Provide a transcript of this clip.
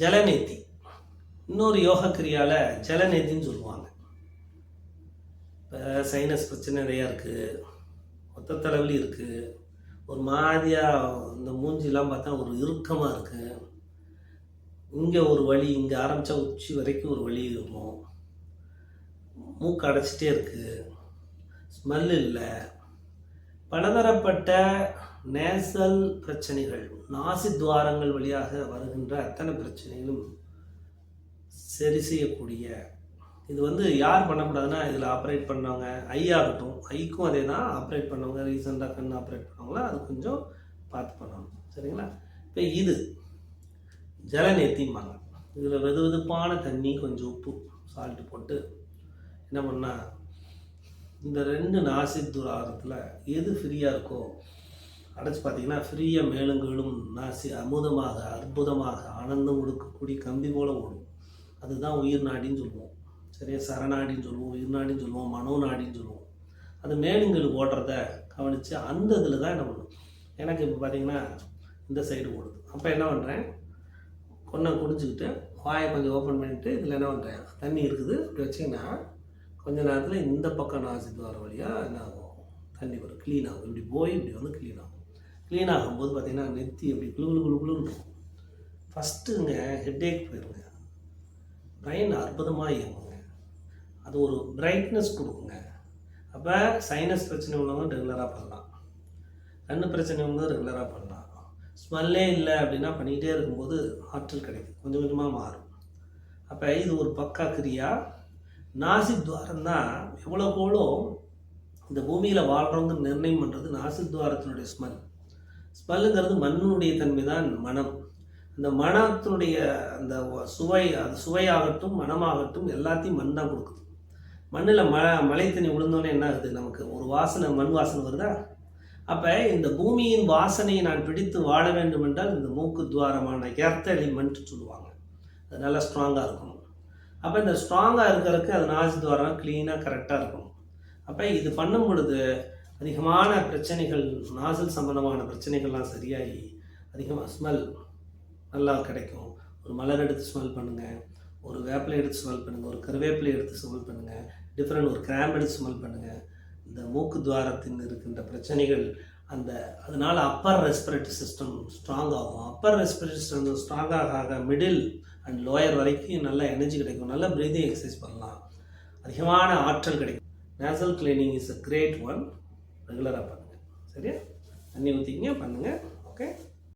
ஜலநேத்தி இன்னொரு யோக கிரியாவில் ஜலநேத்தின்னு சொல்லுவாங்க. இப்போ சைனஸ் பிரச்சனை நிறையா இருக்குது மொத்த தலைவலி இருக்குது ஒரு மாதிரியாக இந்த மூஞ்சிலாம் பார்த்தா ஒரு இறுக்கமாக இருக்குது இங்கே ஒரு வழி இங்கே ஆரம்பித்தா உச்சி வரைக்கும் ஒரு வழி இருக்கும். மூக்கு அடைச்சிட்டே இருக்குது ஸ்மெல் இல்லை. பலதரப்பட்ட நேசல் பிரச்சனைகள் நாசி துவாரங்கள் வழியாக வருகின்ற அத்தனை பிரச்சனைகளும் சரி செய்யக்கூடிய இது வந்து யார் பண்ணக்கூடாதுன்னா இதில் ஆப்ரேட் பண்ணவங்க ஐ ஆகட்டும் ஐக்கும் அதே தான் ஆப்ரேட் பண்ணவங்க ரீசெண்டாக கண் ஆப்ரேட் பண்ணவங்களா அது கொஞ்சம் பார்த்து பண்ணணும். சரிங்களா? இப்போ இது ஜலநேத்திம்பாங்க இதில் வெது வெதுப்பான தண்ணி கொஞ்சம் உப்பு சால்ட்டு போட்டு என்ன பண்ணால் இந்த ரெண்டு நாசி துராரத்தில் எது ஃப்ரீயாக இருக்கோ அடைச்சி பார்த்தீங்கன்னா ஃப்ரீயாக மேலும் கீழும் நாசி அமுதமாக அற்புதமாக ஆனந்தம் கொடுக்கக்கூடிய கம்பி போல ஓடும். அதுதான் உயிர் நாடின்னு சொல்லுவோம். சரியா? சரணாடின்னு சொல்லுவோம் உயிர் நாடின்னு சொல்லுவோம் மனோ நாடின்னு சொல்லுவோம். அது மேலுங்கள் ஓடுறத கவனித்து அந்த இதில் தான் என்ன பண்ணும்? எனக்கு இப்போ பார்த்தீங்கன்னா இந்த சைடு ஓடுது. அப்போ என்ன பண்ணுறேன் கொன்னை குடிச்சிக்கிட்டு வாயை கொஞ்சம் ஓப்பன் பண்ணிவிட்டு இதில் என்ன பண்ணுறேன் தண்ணி இருக்குது. இப்படி வச்சிங்கன்னா கொஞ்ச நேரத்தில் இந்த பக்கம் நாசிட்டு வர வழியாக என்ன ஆகும்? தண்ணி வரும். க்ளீன் ஆகும். இப்படி போய் இப்படி வந்து க்ளீன் ஆகும். க்ளீன் ஆகும்போது பார்த்தீங்கன்னா நெத்தி அப்படி குளு குளு குளு இருக்கும். ஃபஸ்ட்டுங்க ஹெட்டேக் போயிருங்க. பிரைன் அற்புதமாக இயங்குங்க. அது ஒரு பிரைட்னஸ் கொடுக்குங்க. அப்போ சைனஸ் பிரச்சனை உள்ளவங்க ரெகுலராக பண்ணலாம். கண்ணு பிரச்சனை உள்ளவங்க ரெகுலராக பண்ணலாம். ஸ்மெல்லே இல்லை அப்படின்னா பண்ணிக்கிட்டே இருக்கும்போது ஆற்றல் கிடைக்கும். கொஞ்சம் கொஞ்சமாக மாறும். அப்போ இது ஒரு பக்கா கிரியா. நாசி துவாரம் தான் எவ்வளோக்கு இந்த பூமியில் வாழ்கிறவங்க நிர்ணயம் பண்ணுறது நாசி துவாரத்தினுடைய ஸ்மெல் ஸ்மெல்லுங்கிறது மண்ணுடைய தன்மை தான் மனம். அந்த மனத்தினுடைய அந்த சுவை அது சுவையாகட்டும் மனமாகட்டும் எல்லாத்தையும் மண் தான் கொடுக்குது. மண்ணில் ம மழை தண்ணி விழுந்தோன்னே என்ன ஆகுது? நமக்கு ஒரு வாசனை மண் வாசனை வருதா? அப்போ இந்த பூமியின் வாசனையை நான் பிடித்து வாழ வேண்டும் என்றால் இந்த மூக்கு துவாரமான எர்த் எலிமெண்ட் சொல்லுவாங்க. அது நல்லா ஸ்ட்ராங்காக இருக்கணும். அப்போ இந்த ஸ்ட்ராங்காக இருக்கிறதுக்கு அது நாசி துவாரம் க்ளீனாக கரெக்டாக இருக்கணும். அப்போ இது பண்ணும் பொழுது அதிகமான பிரச்சனைகள் நாசல் சம்பந்தமான பிரச்சனைகள்லாம் சரியாகி அதிகமாக ஸ்மெல் நல்லா கிடைக்கும். ஒரு மலர் எடுத்து ஸ்மெல் பண்ணுங்கள் ஒரு வேப்பிலை எடுத்து ஸ்மெல் பண்ணுங்கள் ஒரு கருவேப்பிலை எடுத்து ஸ்மெல் பண்ணுங்கள் டிஃப்ரெண்ட் ஒரு கிராம் எடுத்து ஸ்மெல் பண்ணுங்கள் இந்த மூக்கு துவாரத்தின் இருக்கின்ற பிரச்சனைகள் அந்த அதனால் அப்பர் ரெஸ்பிரேட்டரி சிஸ்டம் ஸ்ட்ராங் ஆகும். அப்பர் ரெஸ்பிரேட்டரி சிஸ்டம் ஸ்ட்ராங்காக ஆக மிடில் அண்ட் லோயர் வரைக்கும் நல்ல எனர்ஜி கிடைக்கும். நல்ல ப்ரீதிங் எக்ஸசைஸ் பண்ணலாம். அதிகமான ஆற்றல் கிடைக்கும். Nasal cleaning is a great one ரெகுலராக பண்ணுங்கள் சரியா தண்ணி ஊற்றிக்கிங்க பண்ணுங்கள் ஓகே